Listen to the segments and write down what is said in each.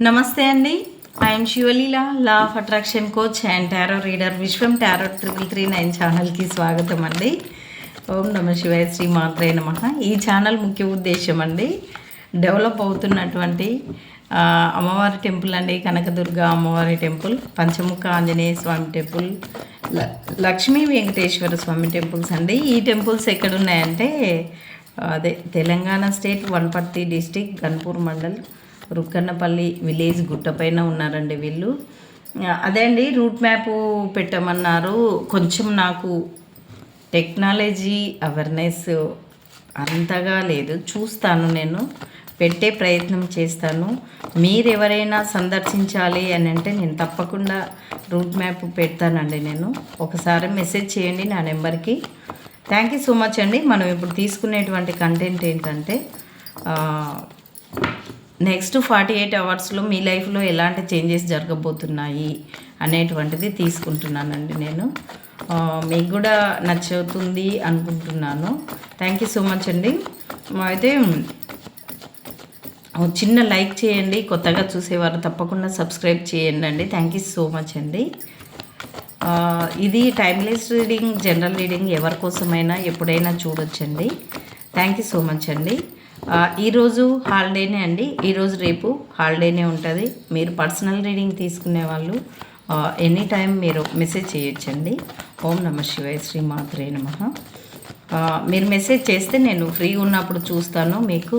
నమస్తే అండి. I'm Sivaleela law of attraction coach and tarot reader Viswam tarot triple three nine ఛానల్కి స్వాగతం అండి. ఓం నమ శివాయ శ్రీ మాత్రే నమ. ఈ ఛానల్ ముఖ్య ఉద్దేశం అండి డెవలప్ అవుతున్నటువంటి అమ్మవారి టెంపుల్ అండి కనకదుర్గ అమ్మవారి టెంపుల్ పంచముఖ ఆంజనేయ స్వామి టెంపుల్ ల- లక్ష్మీ వెంకటేశ్వర స్వామి టెంపుల్స్ అండి. ఈ టెంపుల్స్ ఎక్కడున్నాయంటే అదే Telangana state Wanaparthy district Ganpur mandal Rukkannapalli village గుట్టపైన ఉన్నారండి వీళ్ళు. అదే అండి రూట్ మ్యాప్ పెట్టమన్నారు. కొంచెం నాకు టెక్నాలజీ అవేర్నెస్ అంతగా లేదు. చూస్తాను నేను పెట్టే ప్రయత్నం చేస్తాను. మీరు ఎవరైనా సందర్శించాలి అని అంటే నేను తప్పకుండా రూట్ మ్యాప్ పెడతానండి నేను. ఒకసారి మెసేజ్ చేయండి నా నెంబర్కి. థ్యాంక్ యూ సో మచ్ అండి. మనం ఇప్పుడు తీసుకునేటువంటి కంటెంట్ ఏంటంటే నెక్స్ట్ ఫార్టీ ఎయిట్ అవర్స్లో మీ లైఫ్లో ఎలాంటి చేంజెస్ జరగబోతున్నాయి అనేటువంటిది తీసుకుంటున్నానండి నేను. మీకు కూడా నచ్చుతుంది అనుకుంటున్నాను. థ్యాంక్ యూ సో మచ్ అండి. అయితే చిన్న లైక్ చేయండి. కొత్తగా చూసేవారు తప్పకుండా సబ్స్క్రైబ్ చేయండి అండి థ్యాంక్ యూ సో మచ్ అండి ఇది టైమ్లెస్ రీడింగ్ జనరల్ రీడింగ్ ఎవరి కోసమైనా ఎప్పుడైనా చూడొచ్చండి. థ్యాంక్ యూ సో మచ్ అండి. ఈరోజు హాలిడేనే అండి. ఈరోజు రేపు హాలిడేనే ఉంటుంది. మీరు పర్సనల్ రీడింగ్ తీసుకునే వాళ్ళు ఎనీ టైం మీరు మెసేజ్ చేయొచ్చండి. ఓం నమ శివాయ శ్రీ మాత్రే నమ. మీరు మెసేజ్ చేస్తే నేను ఫ్రీగా ఉన్నప్పుడు చూస్తాను మీకు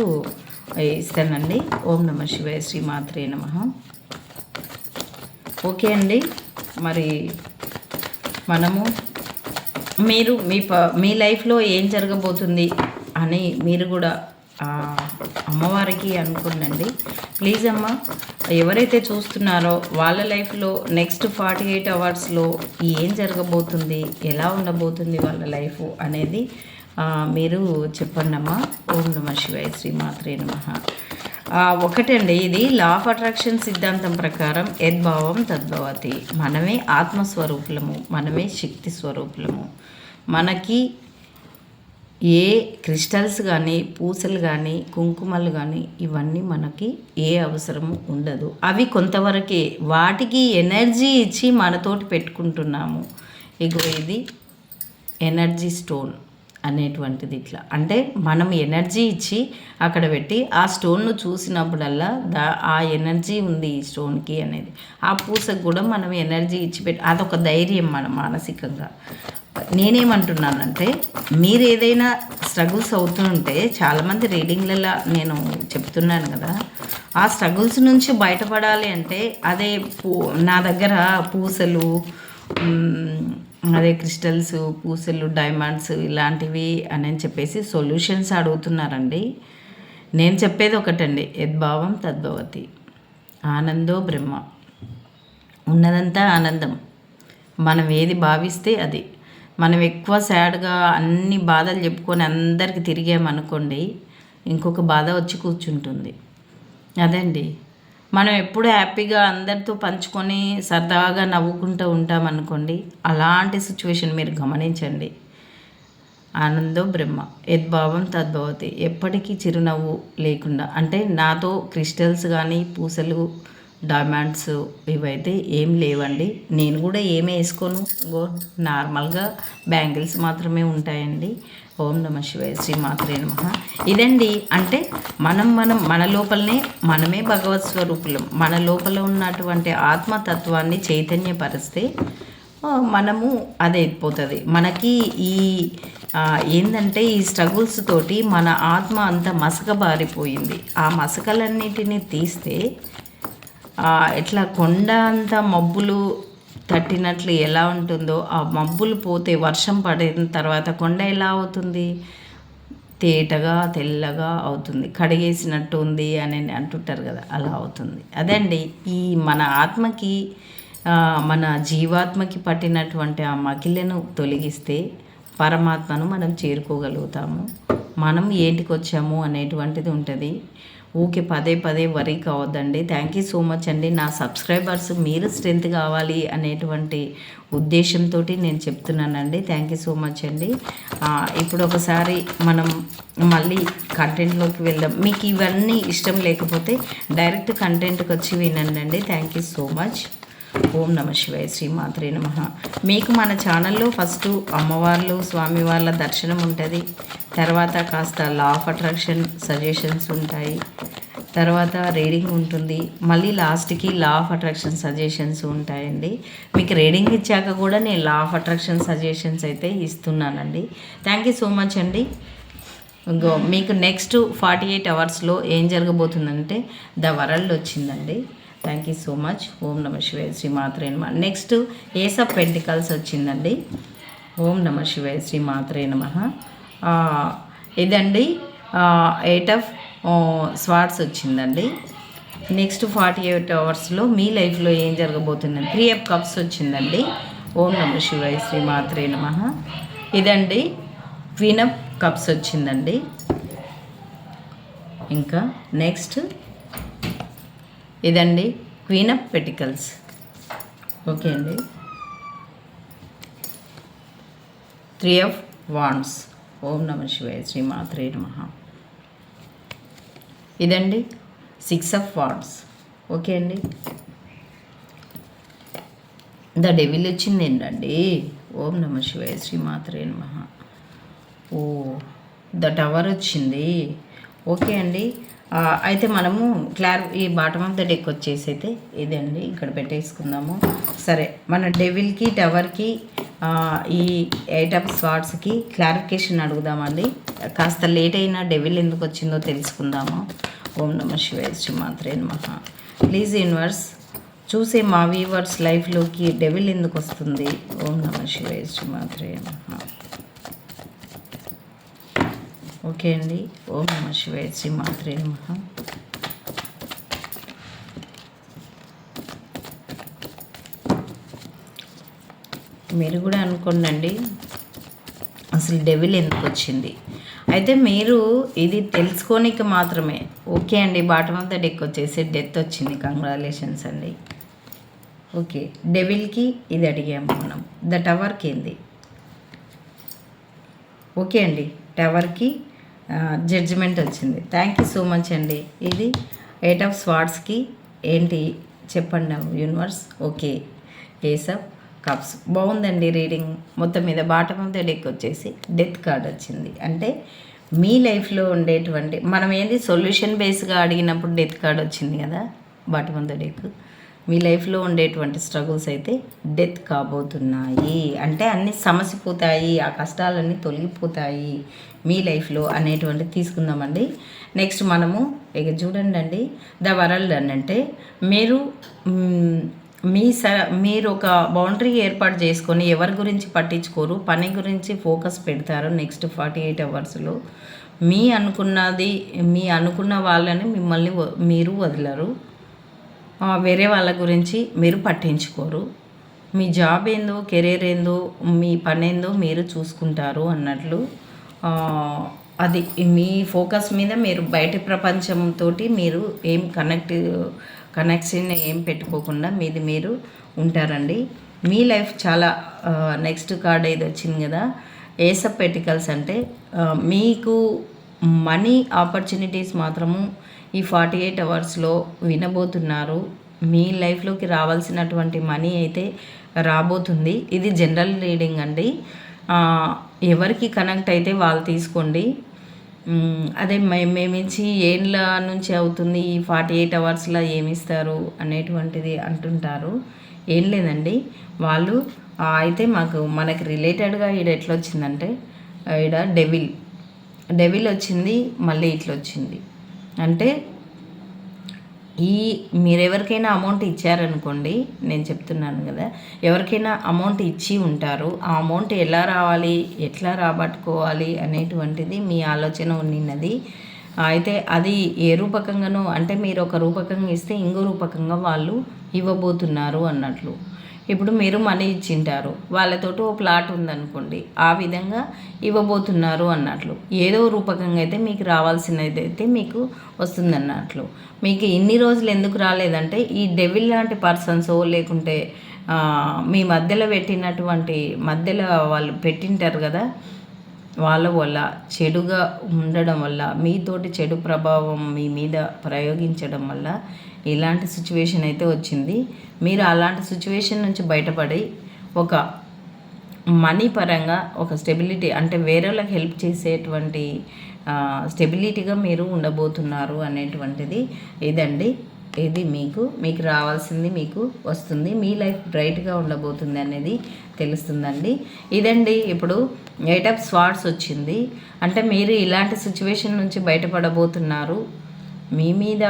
ఇస్తానండి. ఓం నమ శివాయ శ్రీ మాత్రే నమ. ఓకే అండి. మరి మనము మీరు మీ ప మీ లైఫ్లో ఏం జరగబోతుంది అని మీరు కూడా అమ్మవారికి అనుకోండి ప్లీజ్ అమ్మ ఎవరైతే చూస్తున్నారో వాళ్ళ లైఫ్లో నెక్స్ట్ ఫార్టీ ఎయిట్ అవర్స్లో ఏం జరగబోతుంది ఎలా ఉండబోతుంది వాళ్ళ లైఫ్ అనేది మీరు చెప్పండి అమ్మా. ఓం నమ శివాయ శ్రీ మాత్రే నమ. ఒకటండి ఇది లా ఆఫ్ అట్రాక్షన్ సిద్ధాంతం ప్రకారం యద్భావం తద్భవతి మనమే ఆత్మస్వరూపులము మనమే శక్తి స్వరూపులము. మనకి ఏ క్రిస్టల్స్ కానీ పూసలు కానీ కుంకుమలు కానీ ఇవన్నీ మనకి ఏ అవసరము ఉండదు. అవి కొంతవరకే వాటికి ఎనర్జీ ఇచ్చి మనతోటి పెట్టుకుంటున్నాము. ఇగో ఇది ఎనర్జీ స్టోన్ అనేటువంటిది ఇట్లా. అంటే మనం ఎనర్జీ ఇచ్చి అక్కడ పెట్టి ఆ స్టోన్ను చూసినప్పుడల్లా దా ఆ ఎనర్జీ ఉంది ఈ స్టోన్కి అనేది. ఆ పూసకు కూడా మనం ఎనర్జీ ఇచ్చి పెట్టి అదొక ధైర్యం మన మానసికంగా. నేనేమంటున్నానంటే మీరు ఏదైనా స్ట్రగుల్స్ అవుతుంటే చాలామంది రీడింగ్లలో నేను చెప్తున్నాను కదా ఆ స్ట్రగుల్స్ నుంచి బయటపడాలి అంటే అదే పూ నా దగ్గర పూసలు అదే క్రిస్టల్స్ పూసలు డైమండ్స్ ఇలాంటివి అని చెప్పేసి సొల్యూషన్స్ అడుగుతున్నారండి. నేను చెప్పేది ఒకటండి యద్భావం తద్భవతి ఆనందో బ్రహ్మ. ఉన్నదంతా ఆనందం. మనం ఏది భావిస్తే అది. మనం ఎక్కువ సాడ్గా అన్ని బాధలు చెప్పుకొని అందరికి తిరిగామనుకోండి ఇంకొక బాధ వచ్చి కూర్చుంటుంది. అదండి. మనం ఎప్పుడు హ్యాపీగా అందరితో పంచుకొని సరదాగా నవ్వుకుంటూ ఉంటామనుకోండి అలాంటి సిచ్యువేషన్ మీరు గమనించండి. ఆనందో బ్రహ్మ యద్భావం తద్భవతి ఎప్పటికీ చిరునవ్వు లేకుండా అంటే నాతో క్రిస్టల్స్ కానీ పూసలు డైమండ్స్ ఇవైతే ఏం లేవండి. నేను కూడా ఏమి వేసుకోను. గో నార్మల్గా బ్యాంగిల్స్ మాత్రమే ఉంటాయండి. ఓం నమ శివాయ శ్రీ మాత్రే నమ. ఇదండి అంటే మనం మనం మన లోపలనే మనమే భగవత్ స్వరూపులం. మన లోపల ఉన్నటువంటి ఆత్మతత్వాన్ని చైతన్యపరిస్తే మనము అది అయిపోతుంది. మనకి ఈ ఏంటంటే ఈ స్ట్రగుల్స్ తోటి మన ఆత్మ అంత మసకబారిపోయింది. ఆ మసకలన్నిటిని తీస్తే ఇట్లా కొండ అంతా మబ్బులు తట్టినట్లు ఎలా ఉంటుందో ఆ మబ్బులు పోతే వర్షం పడిన తర్వాత కొండ ఎలా అవుతుంది? తేటగా తెల్లగా అవుతుంది. కడిగేసినట్టు ఉంది అని అంటుంటారు కదా అలా అవుతుంది. అదండి ఈ మన ఆత్మకి మన జీవాత్మకి పట్టినటువంటి ఆ మకిలను తొలగిస్తే పరమాత్మను మనం చేరుకోగలుగుతాము. మనం ఏంటికి వచ్చాము అనేటువంటిది ఉంటుంది. ఊకే పదే పదే వరీ కావద్దండి. థ్యాంక్ యూ సో మచ్ అండి. నా సబ్స్క్రైబర్స్ మీరు స్ట్రెంత్ కావాలి అనేటువంటి ఉద్దేశంతో నేను చెప్తున్నానండి. థ్యాంక్ యూ సో మచ్ అండి. ఇప్పుడు ఒకసారి మనం మళ్ళీ కంటెంట్లోకి వెళ్దాం. మీకు ఇవన్నీ ఇష్టం లేకపోతే డైరెక్ట్ కంటెంట్కి వచ్చి వినండి థ్యాంక్ యూ సో మచ్ ఓం నమ శివాయ శ్రీమాత్రే నమ. మీకు మన ఛానల్లో ఫస్ట్ అమ్మవార్లు స్వామి వాళ్ళ దర్శనం ఉంటుంది. తర్వాత కాస్త లా ఆఫ్ అట్రాక్షన్ సజెషన్స్ ఉంటాయి. తర్వాత రీడింగ్ ఉంటుంది. మళ్ళీ లాస్ట్కి లా ఆఫ్ అట్రాక్షన్ సజెషన్స్ ఉంటాయండి. మీకు రీడింగ్ ఇచ్చాక కూడా నేను లా ఆఫ్ అట్రాక్షన్ సజెషన్స్ అయితే ఇస్తున్నానండి. థ్యాంక్ యూ సో మచ్ అండి. ఇంకో మీకు నెక్స్ట్ ఫార్టీ ఎయిట్ అవర్స్లో ఏం జరగబోతుందంటే ద వరల్డ్ వచ్చిందండి. థ్యాంక్ యూ సో మచ్ ఓం నమ శివాయ శ్రీ మాత్రే నమ. నెక్స్ట్ ఏస్ ఆఫ్ పెంటికల్స్ వచ్చిందండి. ఓం నమ శివాయ శ్రీ మాత్రే నమ. ఇదండి ఎయిట్ ఆఫ్ స్వాట్స్ వచ్చిందండి. నెక్స్ట్ ఫార్టీ ఎయిట్ అవర్స్లో మీ లైఫ్లో ఏం జరగబోతుందండి త్రీ ఆఫ్ కప్స్ వచ్చిందండి. ఓం నమ శివాయ శ్రీ మాత్రే నమ. ఇదండి క్వీన్ ఆఫ్ కప్స్ వచ్చిందండి. ఇంకా నెక్స్ట్ ఇదండి క్వీన్ అప్ పెటికల్స్. ఓకే అండి. Three of wands. ఓం నమ శివాయ శ్రీ మాత్రే నమ. ఇదండి సిక్స్ ఆఫ్ వాన్స్. ఓకే అండి. ద డెవిల్ వచ్చింది ఏంటండి? ఓం నమ శివాయ శ్రీ మాత్రే నమ. ఓ ద టవర్ వచ్చింది. ఓకే అండి. అయితే మనము క్లార్ ఈ బాటమ్ ఆఫ్ ద డెక్ వచ్చేసి అయితే ఇదండి ఇక్కడ పెట్టేసుకుందాము. సరే మన డెవిల్కి టవర్కి ఈ ఎయిట్ ఆఫ్ స్వాట్స్కి క్లారిఫికేషన్ అడుగుదామండి. కాస్త లేట్ అయినా డెవిల్ ఎందుకు వచ్చిందో తెలుసుకుందాము. ఓం నమ శివాయ శ్రీ మాత్రే నమ. ప్లీజ్ యూనివర్స్ చూసే మా వీవర్స్ లైఫ్లోకి డెవిల్ ఎందుకు వస్తుంది? ఓం నమ శివాయ శ్రీ మాత్రే నమ. ఓకే అండి. ఓం నమ శివాయ శ్రీ మాత్రే నమ. మీరు కూడా అనుకోండి అసలు డెవిల్ ఎందుకు వచ్చింది? అయితే మీరు ఇది తెలుసుకోనికి మాత్రమే. ఓకే అండి బాటమ్ ఆఫ్ ద డెక్ వచ్చేసి డెత్ వచ్చింది. కంగ్రాలేషన్స్ అండి. ఓకే డెవిల్కి ఇది అడిగాము మనం. ద టవర్కి ఏంది? ఓకే అండి టవర్కి జడ్జిమెంట్ వచ్చింది. థ్యాంక్ యూ సో మచ్ అండి. ఇది ఎయిట్ ఆఫ్ స్వార్డ్స్కి ఏంటి చెప్పండి universe okay ace of cups బాగుందండి రీడింగ్ మొత్తం మీద బాటమ్ ఆఫ్ ద డెక్ వచ్చేసి డెత్ కార్డ్ వచ్చింది. అంటే మీ లైఫ్లో ఉండేటువంటి మనం ఏంది సొల్యూషన్ బేస్గా అడిగినప్పుడు డెత్ కార్డ్ వచ్చింది కదా? బాటమ్ ఆఫ్ ద డెక్ మీ లైఫ్లో ఉండేటువంటి స్ట్రగుల్స్ అయితే డెత్ కాబోతున్నాయి. అంటే అన్నీ సమసిపోతాయి ఆ కష్టాలన్నీ తొలగిపోతాయి మీ లైఫ్లో అనేటువంటి తీసుకుందామండి. నెక్స్ట్ మనము ఇక చూడండి అండి ద వరల్డ్ అని అంటే మీరు మీ స మీరు ఒక బౌండరీ ఏర్పాటు చేసుకొని ఎవరి గురించి పట్టించుకోరు పని గురించి ఫోకస్ పెడతారు నెక్స్ట్ ఫార్టీ ఎయిట్ అవర్స్లో. మీ అనుకున్నది మీ అనుకున్న వాళ్ళని మిమ్మల్ని మీరు వదిలరు. వేరే వాళ్ళ గురించి మీరు పట్టించుకోరు. మీ జాబ్ ఏందో కెరీర్ ఏందో మీ పని ఏందో మీరు చూసుకుంటారు అన్నట్లు. అది మీ ఫోకస్ మీద మీరు బయట ప్రపంచంతో మీరు ఏం కనెక్ట్ కనెక్షన్ ఏం పెట్టుకోకుండా మీది మీరు ఉంటారండి. మీ లైఫ్ చాలా నెక్స్ట్ కార్డ్ ఏది వచ్చింది కదా ఏసప్ పెటికల్స్ అంటే మీకు మనీ ఆపర్చునిటీస్ మాత్రము ఈ ఫార్టీ ఎయిట్ అవర్స్లో వినబోతున్నారు. మీ లైఫ్లోకి రావాల్సినటువంటి మనీ అయితే రాబోతుంది. ఇది జనరల్ రీడింగ్ అండి. ఎవరికి కనెక్ట్ అయితే వాళ్ళు తీసుకోండి. అదే మేమించి ఏండ్ల నుంచి అవుతుంది ఈ ఫార్టీ ఎయిట్ అవర్స్లో ఏమిస్తారు అనేటువంటిది అంటుంటారు. ఏం లేదండి. వాళ్ళు అయితే మాకు మనకి రిలేటెడ్గా ఈడ ఎట్లా వచ్చిందంటే ఈడ డెవిల్ డెవిల్ వచ్చింది మళ్ళీ ఇట్లా వచ్చింది అంటే ఈ మీరు ఎవరికైనా అమౌంట్ ఇచ్చారనుకోండి నేను చెప్తున్నాను కదా ఎవరికైనా అమౌంట్ ఇచ్చి ఉంటారు ఆ అమౌంట్ ఎలా రావాలి ఎట్లా రాబట్టుకోవాలి అనేటువంటిది మీ ఆలోచన ఉన్నది అయితే అది ఏ రూపకంగానో అంటే మీరు ఒక రూపకంగా ఇస్తే ఇంకో రూపకంగా వాళ్ళు ఇవ్వబోతున్నారు అన్నట్లు. ఇప్పుడు మీరు మనీ ఇచ్చింటారు. వాళ్ళతోటి ఓ ప్లాట్ ఉందనుకోండి. ఆ విధంగా ఇవ్వబోతున్నారు అన్నట్లు. ఏదో రూపకంగా అయితే మీకు రావాల్సినది అయితే మీకు వస్తుందన్నట్లు. మీకు ఇన్ని రోజులు ఎందుకు రాలేదంటే ఈ డెవిల్ లాంటి పర్సన్సో లేకుంటే మీ మధ్యలో పెట్టినటువంటి మధ్యలో వాళ్ళు పెట్టింటారు కదా వాళ్ళ వల్ల చెడుగా ఉండడం వల్ల మీతోటి చెడు ప్రభావం మీ మీద ప్రయోగించడం వల్ల ఇలాంటి సిచ్యువేషన్ అయితే వచ్చింది. మీరు అలాంటి సిచ్యువేషన్ నుంచి బయటపడి ఒక మనీ పరంగా ఒక స్టెబిలిటీ అంటే వేరేళ్ళకి హెల్ప్ చేసేటువంటి స్టెబిలిటీగా మీరు ఉండబోతున్నారు అనేటువంటిది ఇదండి. ఇది మీకు మీకు రావాల్సింది మీకు వస్తుంది. మీ లైఫ్ బ్రైట్గా ఉండబోతుంది అనేది తెలుస్తుందండి. ఇదండి ఇప్పుడు ఎయిట్ ఆఫ్ స్వార్ట్స్ వచ్చింది. అంటే మీరు ఇలాంటి సిచ్యువేషన్ నుంచి బయటపడబోతున్నారు. మీ మీద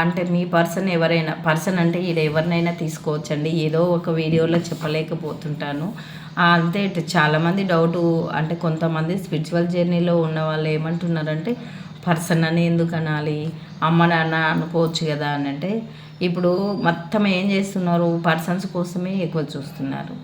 అంటే మీ పర్సన్ ఎవరైనా పర్సన్ అంటే ఇది ఎవరినైనా తీసుకోవచ్చండి. ఏదో ఒక వీడియోలో చెప్పలేకపోతుంటాను. అంతే చాలామంది డౌట్ అంటే కొంతమంది స్పిరిచువల్ జర్నీలో ఉన్న వాళ్ళు ఏమంటున్నారంటే పర్సన్ అని ఎందుకు అనాలి అమ్మ నాన్న అనుకోవచ్చు కదా అని అంటే ఇప్పుడు మొత్తం ఏం చేస్తున్నారు? పర్సన్స్ కోసమే ఎక్కువ చూస్తున్నారు.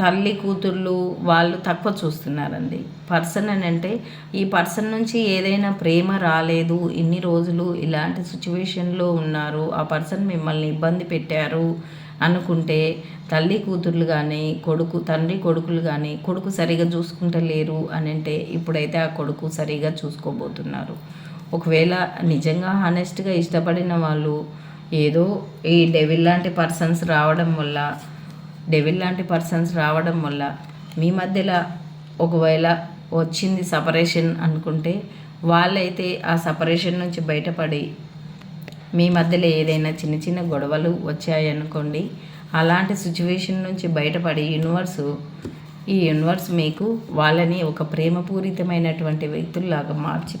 తల్లి కూతుళ్ళు వాళ్ళు తక్కువ చూస్తున్నారండి. పర్సన్ అని అంటే ఈ పర్సన్ నుంచి ఏదైనా ప్రేమ రాలేదు ఇన్ని రోజులు ఇలాంటి సిచ్యువేషన్లో ఉన్నారు ఆ పర్సన్ మిమ్మల్ని ఇబ్బంది పెట్టారు అనుకుంటే తల్లి కూతుర్లు కానీ కొడుకు తండ్రి కొడుకులు కానీ కొడుకు సరిగా చూసుకుంటలేరు అని అంటే ఇప్పుడైతే ఆ కొడుకు సరిగా చూసుకోబోతున్నారు. ఒకవేళ నిజంగా హానెస్ట్గా ఇష్టపడిన వాళ్ళు ఏదో ఈ డెవిల్ లాంటి పర్సన్స్ రావడం వల్ల డెవిల్ లాంటి పర్సన్స్ రావడం వల్ల మీ మధ్యలో ఒకవేళ వచ్చింది సపరేషన్ అనుకుంటే వాళ్ళైతే ఆ సపరేషన్ నుంచి బయటపడి మీ మధ్యలో ఏదైనా చిన్న చిన్న గొడవలు వచ్చాయనుకోండి అలాంటి సిచ్యువేషన్ నుంచి బయటపడి యూనివర్సు ఈ యూనివర్స్ మీకు వాళ్ళని ఒక ప్రేమపూరితమైనటువంటి వ్యక్తుల్లాగా మార్చి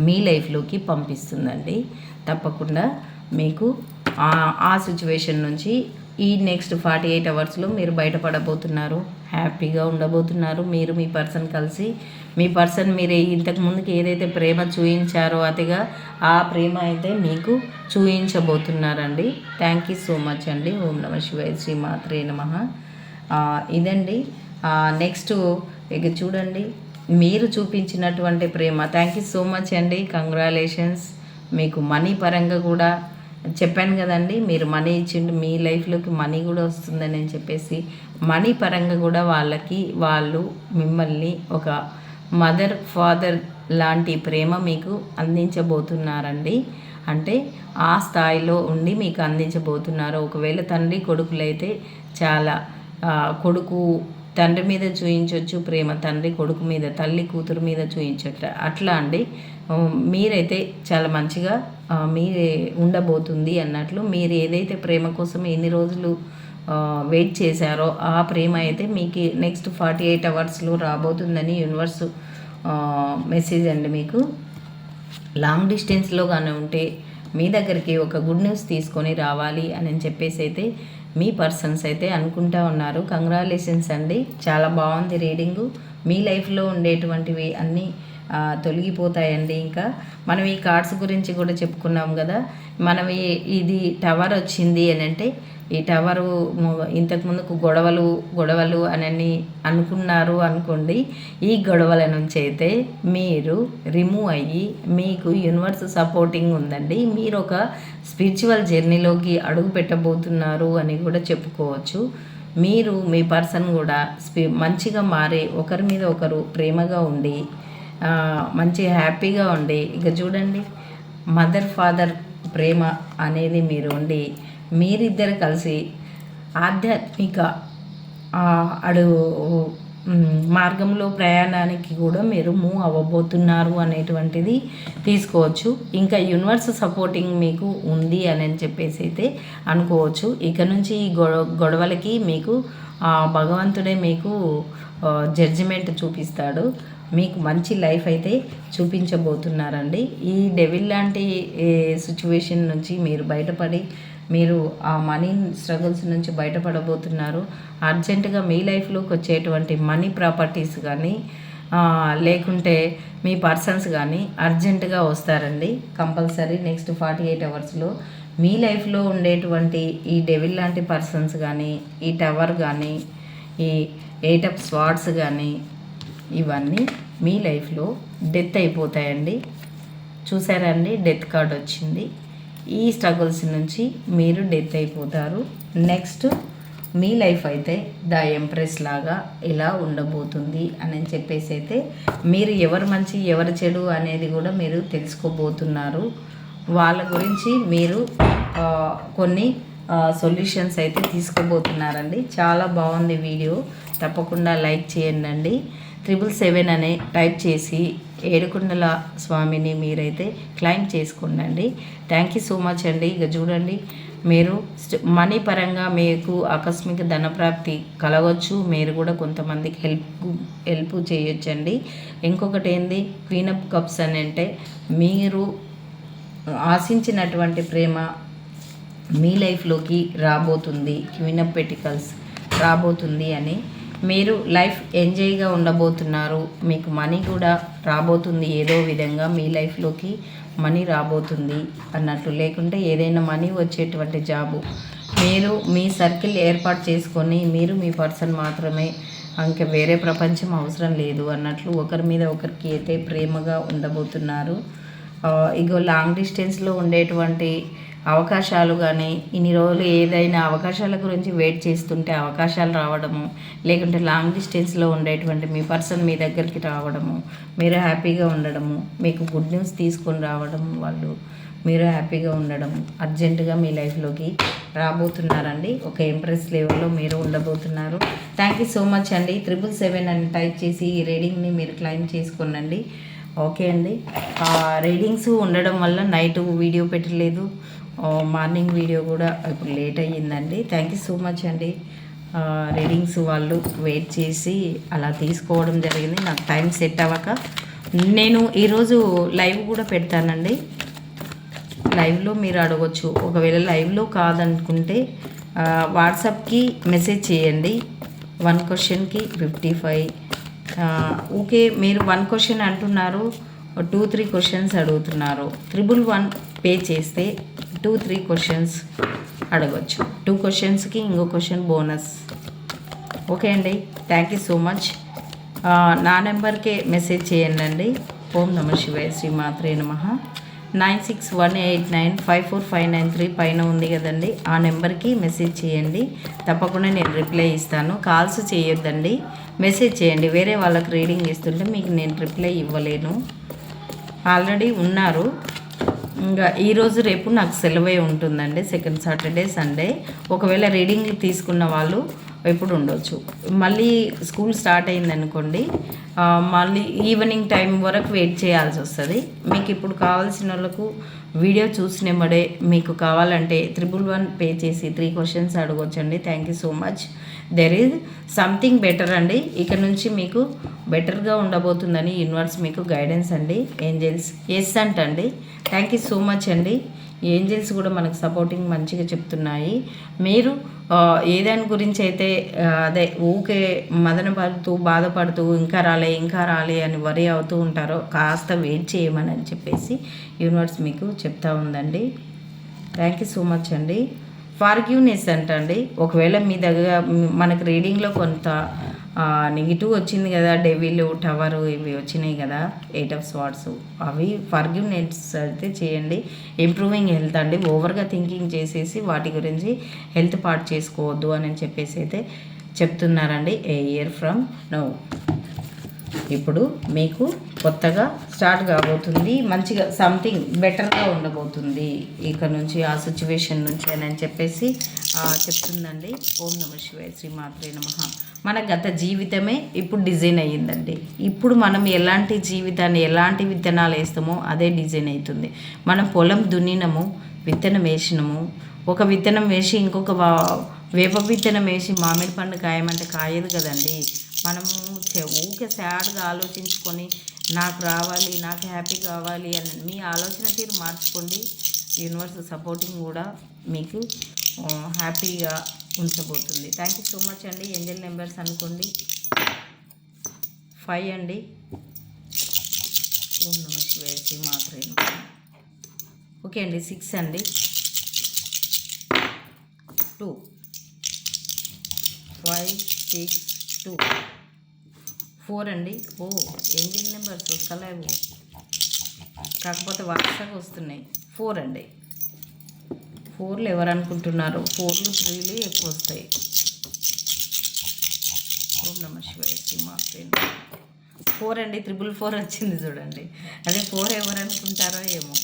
మీ లైఫ్లోకి పంపిస్తుందండి. తప్పకుండా మీకు ఆ సిచ్యువేషన్ నుంచి ఈ నెక్స్ట్ ఫార్టీ ఎయిట్ అవర్స్లో మీరు బయటపడబోతున్నారు. హ్యాపీగా ఉండబోతున్నారు. మీరు మీ పర్సన్ కలిసి. మీ పర్సన్ మీరు ఇంతకుముందుకి ఏదైతే ప్రేమ చూయించారో అతిగా ఆ ప్రేమ అయితే మీకు చూయించబోతున్నారండి. థ్యాంక్ యూ సో మచ్ అండి. ఓం నమ శివాయ శ్రీ మాత్రే నమ. ఇదండి. నెక్స్ట్ ఇక చూడండి. మీరు చూపించినటువంటి ప్రేమ. థ్యాంక్ యూ సో మచ్ అండి. కంగ్రాలేషన్స్ మీకు మనీ పరంగా కూడా చెప్పాను కదండి మీరు మనీ ఇచ్చిండు మీ లైఫ్లోకి మనీ కూడా వస్తుందని చెప్పేసి మనీ పరంగా కూడా వాళ్ళకి వాళ్ళు మిమ్మల్ని ఒక మదర్ ఫాదర్ లాంటి ప్రేమ మీకు అందించబోతున్నారండి. అంటే ఆ స్థాయిలో ఉండి మీకు అందించబోతున్నారు. ఒకవేళ తండ్రి కొడుకులైతే చాలా కొడుకు తండ్రి మీద చూయించవచ్చు ప్రేమ తండ్రి కొడుకు మీద తల్లి కూతురు మీద చూయించట అట్లా అండి. మీరైతే చాలా మంచిగా మీరే ఉండబోతుంది అన్నట్లు మీరు ఏదైతే ప్రేమ కోసం ఎన్ని రోజులు వెయిట్ చేశారో ఆ ప్రేమ అయితే మీకు నెక్స్ట్ ఫార్టీ ఎయిట్ అవర్స్లో రాబోతుందని యూనివర్స్ మెసేజ్ అండి మీకు. లాంగ్ డిస్టెన్స్లో కానీ ఉంటే మీ దగ్గరికి ఒక గుడ్ న్యూస్ తీసుకొని రావాలి అని చెప్పేసి అయితే మీ పర్సన్స్ అయితే అనుకుంటా ఉన్నారు. కంగ్రాలేషన్స్ అండి. చాలా బాగుంది రీడింగు మీ లైఫ్లో ఉండేటువంటివి అన్నీ తొలగిపోతాయండి ఇంకా. మనం ఈ కార్డ్స్ గురించి కూడా చెప్పుకున్నాం కదా. మనం ఇది టవర్ వచ్చింది అని అంటే ఈ టవరు ఇంతకుముందుకు గొడవలు గొడవలు అని అనుకున్నారు అనుకోండి ఈ గొడవల నుంచి అయితే మీరు రిమూవ్ అయ్యి మీకు యూనివర్స్ సపోర్టింగ్ ఉందండి. మీరు ఒక స్పిరిచువల్ జర్నీలోకి అడుగు పెట్టబోతున్నారు అని కూడా చెప్పుకోవచ్చు. మీరు మీ పర్సన్ కూడా స్పి మంచిగా మారి ఒకరి మీద ఒకరు ప్రేమగా ఉండి మంచి హ్యాపీగా ఉండి ఇక చూడండి మదర్ ఫాదర్ ప్రేమ అనేది మీరు ఉండి మీరిద్దరు కలిసి ఆధ్యాత్మిక అడుగు మార్గంలో ప్రయాణానికి కూడా మీరు మూవ్ అవ్వబోతున్నారు అనేటువంటిది తీసుకోవచ్చు. ఇంకా యూనివర్స్ సపోర్టింగ్ మీకు ఉంది అని చెప్పేసి అయితే అనుకోవచ్చు. ఇక నుంచి ఈ గొడవలకి మీకు భగవంతుడే మీకు జడ్జిమెంట్ చూపిస్తాడు. మీకు మంచి లైఫ్ అయితే చూపించబోతున్నారండి. ఈ డెవిల్ లాంటి సిచ్యువేషన్ నుంచి మీరు బయటపడి మీరు ఆ మనీ స్ట్రగుల్స్ నుంచి బయటపడబోతున్నారు. అర్జెంటుగా మీ లైఫ్లోకి వచ్చేటువంటి మనీ ప్రాపర్టీస్ కానీ లేకుంటే మీ పర్సన్స్ కానీ అర్జెంటుగా వస్తారండి. కంపల్సరీ నెక్స్ట్ ఫార్టీ ఎయిట్ అవర్స్లో మీ లైఫ్లో ఉండేటువంటి ఈ డెవిల్ లాంటి పర్సన్స్ కానీ ఈ టవర్ కానీ ఈ ఎయిట్ ఆఫ్ స్వాట్స్ కానీ ఇవన్నీ మీ లైఫ్లో డెత్ అయిపోతాయండి. చూసారా అండి? డెత్ కార్డ్ వచ్చింది. ఈ స్ట్రగుల్స్ నుంచి మీరు డెత్ అయిపోతారు. నెక్స్ట్ మీ లైఫ్ అయితే ద ఎంప్రెస్ లాగా ఇలా ఉండబోతుంది అని చెప్పేసి అయితే మీరు ఎవరు మంచి ఎవరు చెడు అనేది కూడా మీరు తెలుసుకోబోతున్నారు. వాళ్ళ గురించి మీరు కొన్ని సొల్యూషన్స్ అయితే తీసుకోబోతున్నారండి. చాలా బాగుంది వీడియో. తప్పకుండా లైక్ చేయండి. త్రిబుల్ సెవెన్ అనే టైప్ చేసి ఏడుకొండల స్వామిని మీరైతే క్లైమ్ చేసుకోండి థ్యాంక్ యూ సో మచ్ అండి. ఇక చూడండి మీరు మనీ పరంగా మీకు ఆకస్మిక ధనప్రాప్తి కలగవచ్చు మీరు కూడా కొంతమందికి హెల్ప్ హెల్ప్ చేయొచ్చండి. ఇంకొకటి ఏంది? క్వీన్ అప్ కప్స్ అని అంటే మీరు ఆశించినటువంటి ప్రేమ మీ లైఫ్లోకి రాబోతుంది. క్వీన్ పెటికల్స్ రాబోతుంది అని మీరు లైఫ్ ఎంజాయ్గా ఉండబోతున్నారు. మీకు మనీ కూడా రాబోతుంది. ఏదో విధంగా మీ లైఫ్లోకి మనీ రాబోతుంది అన్నట్లు లేకుంటే ఏదైనా మనీ వచ్చేటువంటి జాబు. మీరు మీ సర్కిల్ ఏర్పాటు చేసుకొని మీరు మీ పర్సన్ మాత్రమే. ఇంకా వేరే ప్రపంచం అవసరం లేదు అన్నట్లు ఒకరి మీద ఒకరికి అయితే ప్రేమగా ఉండబోతున్నారు. ఇగో లాంగ్ డిస్టెన్స్లో ఉండేటువంటి అవకాశాలు కానీ ఇన్ని రోజులు ఏదైనా అవకాశాల గురించి వెయిట్ చేస్తుంటే అవకాశాలు రావడము లేకుంటే లాంగ్ డిస్టెన్స్లో ఉండేటువంటి మీ పర్సన్ మీ దగ్గరికి రావడము మీరు హ్యాపీగా ఉండడము మీకు గుడ్ న్యూస్ తీసుకొని రావడము వాళ్ళు మీరు హ్యాపీగా ఉండడం అర్జెంటుగా మీ లైఫ్లోకి రాబోతున్నారండి. ఒక ఇంప్రెస్ లెవెల్లో మీరు ఉండబోతున్నారు. థ్యాంక్ యూ సో మచ్ అండి. త్రిపుల్ సెవెన్ అని టైప్ చేసి ఈ రీడింగ్ని మీరు క్లైమ్ చేసుకోనండి. ఓకే అండి. రీడింగ్స్ ఉండడం వల్ల నైట్ వీడియో పెట్టలేదు. మార్నింగ్ వీడియో కూడా ఇప్పుడు లేట్ అయ్యిందండి. థ్యాంక్ యూ సో మచ్ అండి. రీడింగ్స్ వాళ్ళు వెయిట్ చేసి అలా తీసుకోవడం జరిగింది. నాకు టైం సెట్ అవ్వక నేను ఈరోజు లైవ్ కూడా పెడతానండి. లైవ్లో మీరు అడగొచ్చు. ఒకవేళ లైవ్లో కాదనుకుంటే వాట్సాప్కి మెసేజ్ చేయండి. వన్ క్వశ్చన్కి ఫిఫ్టీ ఫైవ్ ఓకే మీరు వన్ క్వశ్చన్ అంటున్నారు టూ త్రీ క్వశ్చన్స్ అడుగుతున్నారు. త్రిబుల్ వన్ పే చేస్తే టూ త్రీ క్వశ్చన్స్ అడగచ్చు. టూ క్వశ్చన్స్కి ఇంకో క్వశ్చన్ బోనస్. ఓకే అండి. Thank you so much. నా నెంబర్కే మెసేజ్ చేయండి ఓం నమ శివాయ శ్రీ మాత్రే నమ. Nine six one eight nine five four five nine three పైన ఉంది కదండి. ఆ నెంబర్కి మెసేజ్ చేయండి. తప్పకుండా నేను రిప్లై ఇస్తాను. కాల్స్ చేయొద్దండి. మెసేజ్ చేయండి. వేరే వాళ్ళకి రీడింగ్ ఇస్తుంటే మీకు నేను రిప్లై ఇవ్వలేను. ఆల్రెడీ ఉన్నారు. ఇంకా ఈరోజు రేపు నాకు సెలవే ఉంటుందండి. సెకండ్ సాటర్డే సండే ఒకవేళ రీడింగ్ తీసుకున్న వాళ్ళు ఎప్పుడు ఉండొచ్చు. మళ్ళీ స్కూల్ స్టార్ట్ అయిందనుకోండి మళ్ళీ ఈవినింగ్ టైం వరకు వెయిట్ చేయాల్సి వస్తుంది. మీకు ఇప్పుడు కావాల్సిన వాళ్ళకు వీడియో చూసినమ్మడే మీకు కావాలంటే త్రిబుల్ వన్ పే చేసి three questions అడగొచ్చండి. Thank you so much there is something better అండి. ఇక నుంచి మీకు బెటర్గా ఉండబోతుందని యూనివర్స్ మీకు గైడెన్స్ అండి. ఏంజెల్స్ ఎస్ అంటండి. థ్యాంక్ యూ సో మచ్ అండి. ఏంజెల్స్ కూడా మనకు సపోర్టింగ్ మంచిగా చెప్తున్నాయి. మీరు ఏ ఏదాని గురించి అయితే అదే ఊకే మదన పడుతూ బాధపడుతూ ఇంకా రాలే ఇంకా రాలే అని వరి అవుతూ ఉంటారో కాస్త వెయిట్ చేయమని చెప్పేసి యూనివర్స్ మీకు చెప్తా ఉందండి. థ్యాంక్ యూ సో మచ్ అండి. ఫార్గ్యూనెస్ అంటండి. ఒకవేళ మీ దగ్గర మనకు రీడింగ్లో కొంత నెగిటివ్ వచ్చింది కదా డెవిల్ టవర్ ఇవి వచ్చినాయి కదా ఎయిట్ ఆఫ్ స్వాట్స్ అవి ఫర్గ్యూనెస్ అయితే చేయండి. ఇంప్రూవింగ్ హెల్త్ అండి. ఓవర్గా థింకింగ్ చేసేసి వాటి గురించి హెల్త్ పాట్ చేసుకోవద్దు అని చెప్పేసి అయితే చెప్తున్నారండి. A year from now. ఇప్పుడు మీకు కొత్తగా స్టార్ట్ కాబోతుంది. మంచిగా సంథింగ్ బెటర్గా ఉండబోతుంది. ఇక నుంచి ఆ సిచ్యువేషన్ నుంచి అని చెప్పేసి చెప్తుందండి. ఓం నమ శివాయ శ్రీ మాత్రే నమ. మన గత జీవితమే ఇప్పుడు డిజైన్ అయ్యిందండి. ఇప్పుడు మనం ఎలాంటి జీవితాన్ని ఎలాంటి విత్తనాలు వేస్తామో అదే డిజైన్ అవుతుంది. మనం పొలం దున్నినము విత్తనం వేసినాము. ఒక విత్తనం వేసి ఇంకొక వా- వేప విత్తనం వేసి మామిడి పండు కాయమంటే కాయదు కదండి. మనము ఊకే ఊరికే సాడ్గా ఆలోచించుకొని నాకు రావాలి నాకు హ్యాపీ కావాలి అని మీ ఆలోచన తీరు మార్చుకోండి. యూనివర్స్ సపోర్టింగ్ కూడా మీకు హ్యాపీగా ఉంచబోతుంది. థ్యాంక్ యూ సో మచ్ అండి. ఏంజల్ నెంబర్స్ అనుకోండి. ఫైవ్ అండి. ఓం నమ. ఓకే అండి. సిక్స్ అండి. Two. Five six two four అండి. ఓ ఎంజిన్ నెంబర్స్ వస్తలేవు కాకపోతే వరుసగా వస్తున్నాయి. ఫోర్ అండి. ఫోర్లు ఎవరు అనుకుంటున్నారు? ఫోర్లు త్రీలు ఎక్కువ వస్తాయి. ఓం నమ శివాయ శ్రీమాత్రే ఫోర్ అండి త్రిబుల్ ఫోర్ వచ్చింది చూడండి. అదే ఫోర్ ఎవరు అనుకుంటారో ఏమో.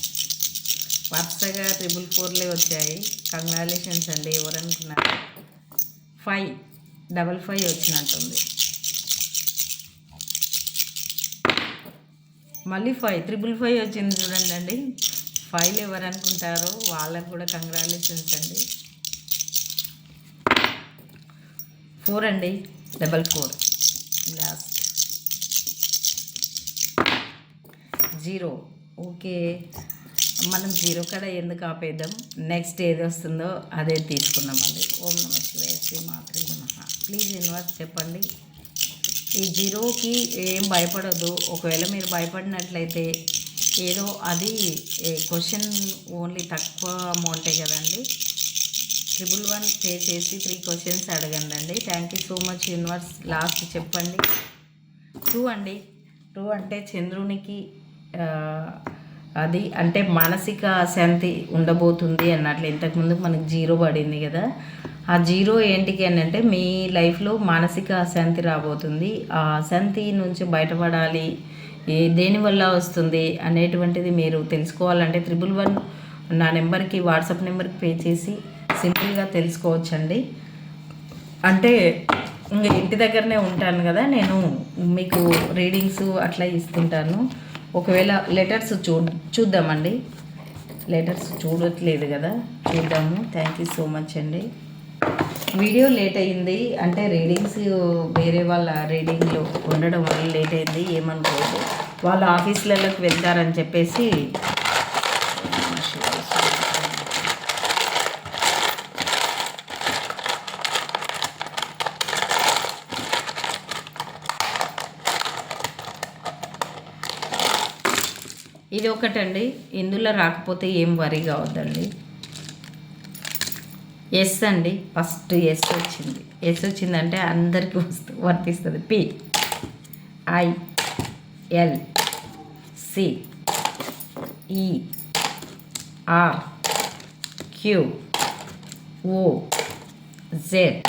వరుసగా ట్రిపుల్ ఫోర్లే వచ్చాయి. కంగ్రాచులేషన్స్ అండి ఎవరు అనుకున్నారు? ఫైవ్. డబల్ ఫైవ్ వచ్చినట్టుంది. మళ్ళీ ఫైవ్ త్రిపుల్ ఫైవ్ వచ్చింది చూడండి అండి. ఫైవ్ ఎవరు అనుకుంటారో వాళ్ళకు కూడా కంగ్రాచులేషన్స్ అండి. ఫోర్ అండి double four. Last. Zero. Okay. మనం జీరో కడ ఎందుకు ఆపేద్దాం? నెక్స్ట్ ఏది వస్తుందో అదే తీసుకుందాం అండి. ఓం నమ శివాయ శ్రీ మాత్రే నమ. ప్లీజ్ ఇన్వర్స్ చెప్పండి. ఈ జీరోకి ఏం భయపడదు ఒకవేళ మీరు భయపడినట్లయితే ఏదో అది క్వశ్చన్ ఓన్లీ తక్కువ అమౌంటే కదండి. ట్రిపుల్ వన్ పే చేసి త్రీ క్వశ్చన్స్ అడగండి అండి. Thank you so much universe last చెప్పండి. టూ అండి. టూ అంటే చంద్రునికి అది అంటే మానసిక శాంతి ఉండబోతుంది అన్నట్లు ఇంతకుముందు మనకు జీరో పడింది కదా. ఆ జీరో ఏంటికి అని అంటే మీ లైఫ్లో మానసిక అశాంతి రాబోతుంది. ఆ అశాంతి నుంచి బయటపడాలి. ఏ దేనివల్ల వస్తుంది అనేటువంటిది మీరు తెలుసుకోవాలంటే త్రిబుల్ వన్ నా నెంబర్కి వాట్సాప్ నెంబర్కి పే చేసి సింపుల్గా తెలుసుకోవచ్చండి. అంటే ఇంకా ఇంటి దగ్గరనే ఉంటాను కదా నేను మీకు రీడింగ్స్ అట్లా ఇస్తుంటాను. ఒకవేళ లెటర్స్ చూ చూద్దామండి. లెటర్స్ చూడట్లేదు కదా. చూద్దాము. థ్యాంక్ యూ సో మచ్ అండి. వీడియో లేట్ అయింది అంటే రీడింగ్స్ వేరే వాళ్ళ రీడింగ్లో ఉండడం వల్ల లేట్ అయింది. ఏమనుకోవద్దు. వాళ్ళు ఆఫీసులలోకి వెళ్తారని చెప్పేసి ఇది ఒకటండి ఇందులో రాకపోతే ఏం వరి కావద్దండి. ఎస్ అండి. ఫస్ట్ ఎస్ వచ్చింది. ఎస్ వచ్చిందంటే అందరికీ వస్తు వర్తిస్తుంది. P. I. L. C. E. R. Q. O. Z.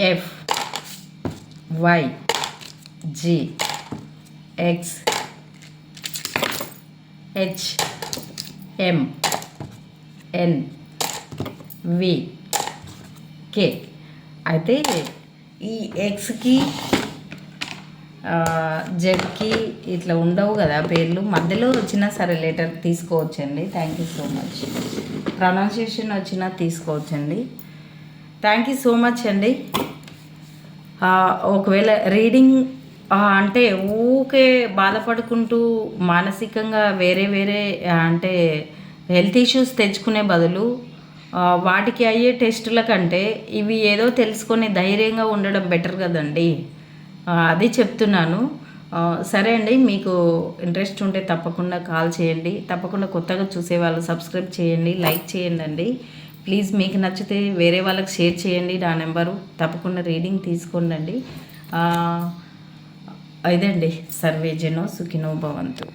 F. Y. G. X. H M N V K అయితే ఈ ఎక్స్కి జెడ్కి ఇట్లా ఉండవు కదా పేర్లు. మధ్యలో వచ్చినా సరే లెటర్ తీసుకోవచ్చండి. Thank you so much pronunciation వచ్చినా తీసుకోవచ్చండి. థ్యాంక్ యూ సో మచ్ అండి. ఒకవేళ రీడింగ్ అంటే ఊకే బాధపడుకుంటూ మానసికంగా వేరే వేరే అంటే హెల్త్ ఇష్యూస్ తెచ్చుకునే బదులు వాటికి అయ్యే టెస్టుల కంటే ఇవి ఏదో తెలుసుకొని ధైర్యంగా ఉండడం బెటర్ కదండి. అది చెప్తున్నాను. సరే అండి మీకు ఇంట్రెస్ట్ ఉంటే తప్పకుండా కాల్ చేయండి. తప్పకుండా కొత్తగా చూసే వాళ్ళు సబ్స్క్రైబ్ చేయండి లైక్ చేయండి అండి ప్లీజ్ మీకు నచ్చితే వేరే వాళ్ళకి షేర్ చేయండి. నా నెంబరు తప్పకుండా రీడింగ్ తీసుకోండి అండి ఇదండి సర్వేజనో సుఖినో భవంతు.